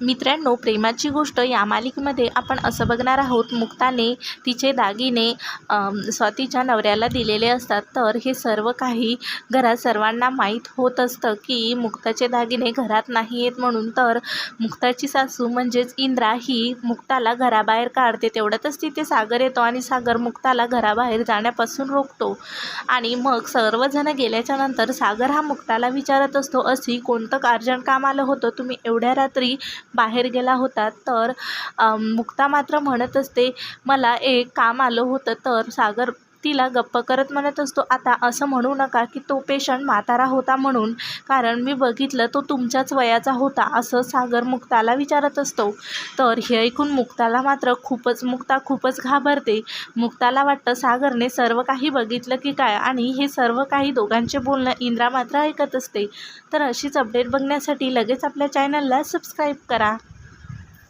मित्रांनो प्रेमाची गोष्ट या मालिकेमध्ये आपण असं बघणार आहोत मुक्ताने तिचे दागिने स्वातीच्या नवऱ्याला दिलेले असतात. तर हे सर्व काही घरात सर्वांना माहीत होत असतं की मुक्ताचे दागिने घरात नाही आहेत म्हणून. तर मुक्ताची सासू म्हणजेच इंद्रा ही मुक्ताला घराबाहेर काढते. तेवढ्यातच तिथे सागर येतो आणि सागर मुक्ताला घराबाहेर जाण्यापासून रोखतो. आणि मग सर्वजण गेल्याच्यानंतर सागर हा मुक्ताला विचारत असतो अशी कोणतं अर्जंट काम आलं होतं? तुम्ही एवढ्या रात्री बाहेर गेला होता तर मुक्ता मात्र म्हणत असते मला एक काम आलं होतं तर सागर तिला गप्प करत म्हणत असतो आता असं म्हणू नका की तो पेशंट म्हातारा होता म्हणून कारण मी बघितलं तो तुमच्याच वयाचा होता असं सागर मुक्ताला विचारत असतो. तर हे ऐकून मुक्ताला मात्र खूपच मुक्ता खूपच घाबरते. मुक्ताला वाटतं सागरने सर्व काही बघितलं की काय आणि हे सर्व काही दोघांचे बोलणं इंद्रा मात्र ऐकत असते. तर अशीच अपडेट बघण्यासाठी लगेच आपल्या चॅनलला सबस्क्राईब करा.